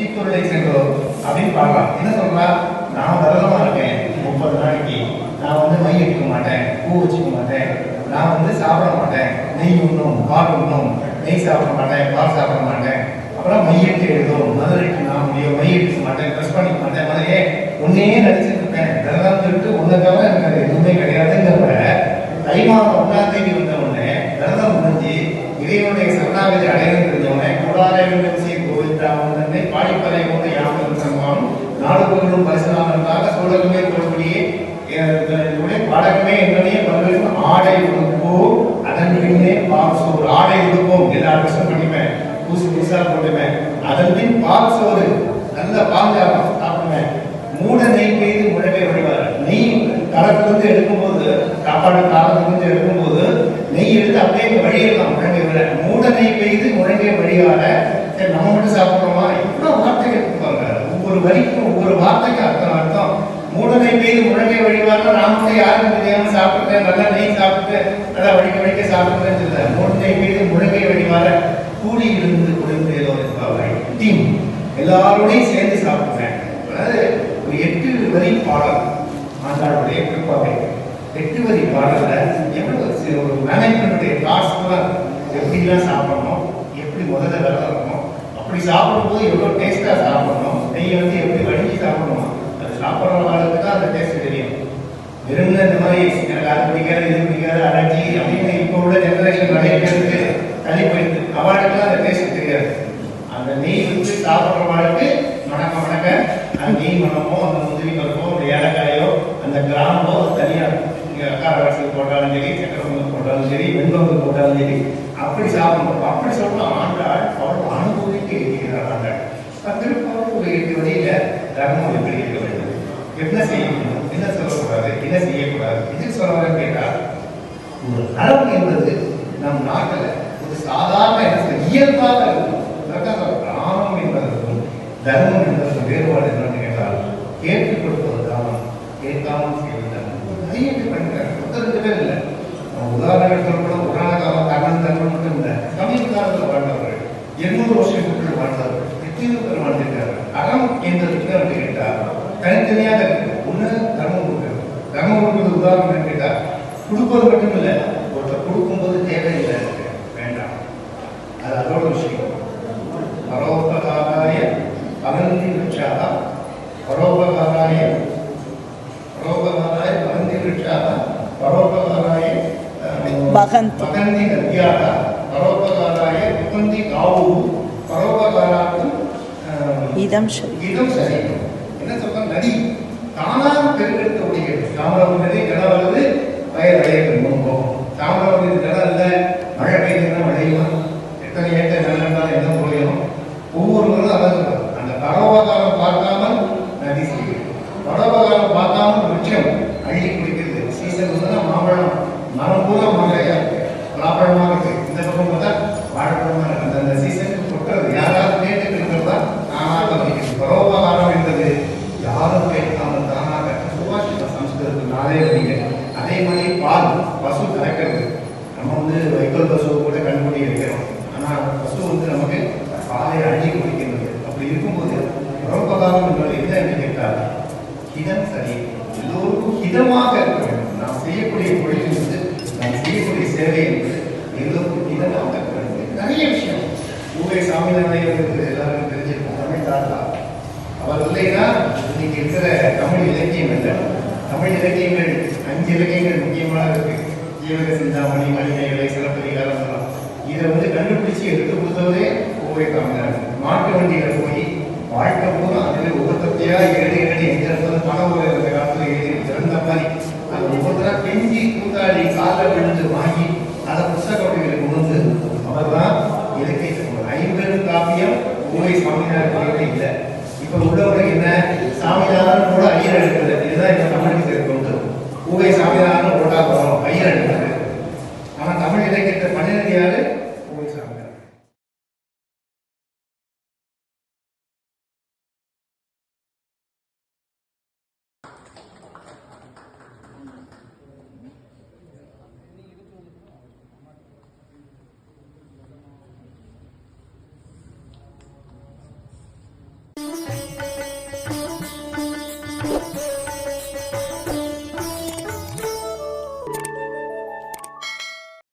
தீப்பொருளை சென்றோம் அப்படின்னு பார்க்கலாம். என்ன சொல்றா? நான் விரதமா இருக்கேன். முப்பது நாளைக்கு. நான் வந்து மை எடுக்க மாட்டேன். பூ வச்சுக்க மாட்டேன். நான் வந்து சாப்பிட மாட்டேன். நெய் உண்ணும் பால் உண்ணும். நெய் சாப்பிட மாட்டேன் பால் சாப்பிட மாட்டேன். அப்புறம் மையெட்டு எழுதும். மதுரைக்கு நான் முடியும் மை எடுக்க மாட்டேன் ட்ரெஸ் பண்ணிக்க மாட்டேன். மதுரையே உன்னையே நடிச்சிட்டு இருக்கேன். விரதம் சொல்லிட்டு உன்னதால தவிர எனக்கு அது எதுவுமே கிடையாதுங்கிறப்ப தை மாதம் ஒன்றாம் தேதி வந்த உடனே விரதம் முடிஞ்சு இறைவனுடைய சரணாகதி அடையணும் தெரிஞ்சவனே கூடாரே கோவிந்தா வந்தனை பாடிப்பதை கொண்டு யாரும் சங்கம் நாடு கொள்ளும் பரிசுலாமற்காக சூழலுமே தோல்வியே படகமே பாடகமே என்னுடைய ஆடை உடுப்போம் அதன் பின்னே பால் சோறு ஆடை உடுப்போம். எல்லா ட்ரெஸ்ஸும் பண்ணிப்பேன் புதுசு புதுசாக போட்டுப்பேன் அதன் பின் பால் சோறு நல்ல பால் ஜாபம் சாப்பிடுவேன் மூட நெய் பெய்து முழவே வழிவார் நெய் கலத்திலிருந்து எடுக்கும்போது சாப்பாடு காலத்திலிருந்து எடுக்கும்போது நெய் எடுத்து அப்படியே வழியெல்லாம் முழங்கை விட மூட நெய் பெய்து முழங்கை வழியால சரி நம்ம மட்டும் சாப்பிடுறோமா இவ்வளவு வார்த்தைகள் இருப்பாங்க ஒவ்வொரு வரிக்கும் ஒவ்வொரு வார்த்தைக்கும் அர்த்தம் அர்த்தம் மூடனை பெய்து முழங்கை வழிவாரில் நான் யாரும் தெரியாம நல்லா நெய் சாப்பிட்டு நல்லா வடிக்க வடிக்க சாப்பிட்டுட்டேன்னு சொல்ல மூடனை பெய்து முழங்கை வழிவார கூடி இருந்து குளிர்ந்து ஏதோ இருப்பாங்க டீம். எல்லாரோடையும் சேர்ந்து சாப்பிடுறேன். அதாவது ஒரு எட்டு வரி பாடல். ஆண்டாளுடைய குறிப்பாக எட்டு வரி பாடல்ல எவ்வளவு ஒரு மேனேஜ்மெண்ட்டுடைய காசுலாம் எப்படிலாம் சாப்பிடணும் எப்படி முதல்ல விளக்கணும் அப்படி சாப்பிடும்போது எவ்வளோ டேஸ்ட்டாக சாப்பிடணும் நெய் வந்து எப்படி வடிஞ்சு சாப்பிடணும் சாப்பிட்ற காலத்துக்கு அந்த டேஸ்ட் தெரியும். வெறும்னு இந்த மாதிரி எனக்கு அது பிடிக்காது இது பிடிக்காது அலர்ஜி அப்படின்னு இப்போ உள்ள ஜெனரேஷன் நிறைய பேருக்கு தள்ளி போயிருக்கு அவளுக்கு அந்த டேஸ்ட் தெரியாது. அந்த நெய் வந்து சாப்பிட்றவங்களுக்கு மணக்க மணக்க அந்த நெய் மணமோ அந்த முந்திரி பருப்போ அந்த ஏலக்காயோ அந்த கிராம்போ தனியாக இங்கே அக்காரவாசி போட்டாலும் சரி சக்கரவங்க போட்டாலும் சரி வெண்பொங்கல் போட்டாலும் சரி அப்படி சாப்பிடணும். அப்படி சொல்லணும் ஆண்டாள் அவள் அனுபவிக்க இருக்கிறார் ஆண்டாள். திருப்பூர் ஒரு வழியில் தர்மம் எப்படி இருக்க வேண்டும்? என்ன செய்யணும் என்ன சொல்லக்கூடாது? என்ன செய்யக்கூடாது? எது சொல்றேன்னு கேட்டால் ஒரு அறம் என்பது நம் நாட்டில் ஒரு சாதாரண இயல்பாக இருக்கும். அதற்காக தானம் என்பதற்கும் தர்மம் என்பதற்கும் வேறுபாடு என்னன்னு கேட்டால் கேட்டுக் கொடுப்பது தானம் கேட்காமல் செய்வது தர்மம் நிறைய பேர் பண்ணிருக்காங்க ஒருத்தர் ரெண்டு பேர் இல்லை. உதாரணங்கள் சொல்லப்படும் புராண காலம் கண்ணன் தர்மம் மட்டும் இல்லை. சமீப காலத்தில் வாழ்ந்தவர்கள் எண்ணூறு வருஷத்துக்குள் வாழ்ந்தவர்கள் எத்தனையோ பேர் வாழ்ந்திருக்காங்க அறம் என்பதற்கு என்று தனித்தனியாக இருக்கு. ஒண்ணு தர்மம் கொடுக்கிறது தர்மம் கொடுக்கிறது உதாரணம் என்னன்னு கேட்டா கொடுப்பது மட்டும் இல்லை ஒருத்தர் கொடுக்கும்போது தேவையில்லை. வேண்டாம். அது அதோட விஷயம். பரோபகாராய பகந்தி விருட்சாக பரோபகாராய பரோபகாராய பகந்தி விருட்சாக பரோபகாராய பகந்தி. பகந்தி நத்யாக பரோபகாராய விபந்தி காவு. பரோபகாராக்கும் இதம் சரி. இதம் சரி. நதி தானாக பெருக்கெடுத்து ஓடுகிறது தாமிரபரணி நதி ஜலம் அல்லது பயிர் விளைய தாமிரம் நதி ஜலம் இல்லை மழை பெய்யுதுன்னா விளையுமா எத்தனை ஏக்கர் நிலம் இருந்தாலும் என்ன முறையும் ஒவ்வொருவரும் அதான் அந்த பரவகாலம் பார்க்காமல் நதி செய்யும் பரவகாலம் பார்க்காமல் விருட்சம் அள்ளி குடிக்கிறது சீசன் வந்து மாம்பழம். மரம் பூரா மழை இருக்கு பலாப்பழமா இருக்கு இந்த பக்கம் பார்த்தா வாழைப்பழமா இருக்கு அந்த அந்த சீசனுக்கு கொட்டுறது யாராவது கேட்டு இருக்கிறதா தானாக வலிக்கிறது பரோபகாரம் என்பது யாரும் கேட்காமல் தானாக சுபாஷித சம்ஸ்கிருதத்துக்கு நாளே அதே மாதிரி பால் பசு கறக்கிறது. நம்ம வந்து வைக்கோல் பசு கூட கண்டுபிடி இருக்கிறோம் ஆனால் பசு வந்து நமக்கு பாலை அழகி குடிக்கிறது அப்படி இருக்கும்போது பரோபகாரம் என்பது என்ன என்று கேட்டால் ஹிதம் சரி. எல்லோருக்கும் ஹிதமாக இருக்க வேண்டும். நாம் செய்யக்கூடிய தொழில் என்பது நாம் செய்யக்கூடிய சேவை என்பது எல்லோருக்கும் ஹிதமாக இருக்க வேண்டும். நிறைய விஷயம். ஊவை சாமிநாதையர்களுக்கு எல்லாருக்கும் தெரிஞ்சிருக்கும் தமிழ் தாத்தா அவர் இல்லைன்னா இன்னைக்கு இருக்கிற தமிழ் இலக்கியம் இல்லை தமிழ் இலக்கியங்கள் அஞ்சு இலக்கியங்கள் முக்கியமாக இருக்கு. ஜீவக சிந்தாமணி மணிமேகலை சிறப்பதிகாரம் இதை வந்து கண்டுபிடிச்சு எடுத்து கொடுத்ததே கோவை காமினார் மாட்டு வண்டியில போய் வாழ்க்கை பூரா அதில் ஒவ்வொருத்தையா ஏழு ஏழு எங்க பணம் ஒரு இந்த காலத்தில் எழுதி சிறந்த மாதிரி அது ஒவ்வொருத்தரா கெஞ்சி கூத்தாடி காலில் விழுந்து வாங்கி அதை புஸ்தக வடிவில் உணர்ந்து அவர் தான் இலக்கிய ஐம்பெரும் காப்பியம் கோவை சாமியார் இல்லை. இப்ப உள்ளவங்களுக்கு என்ன? சாமிதாரன் கூட ஐயர் எடுக்கிறது இதுதான் இப்ப தமிழுக்கு தெரிவிக்கும் உகை சாமிதாரன் போட்டா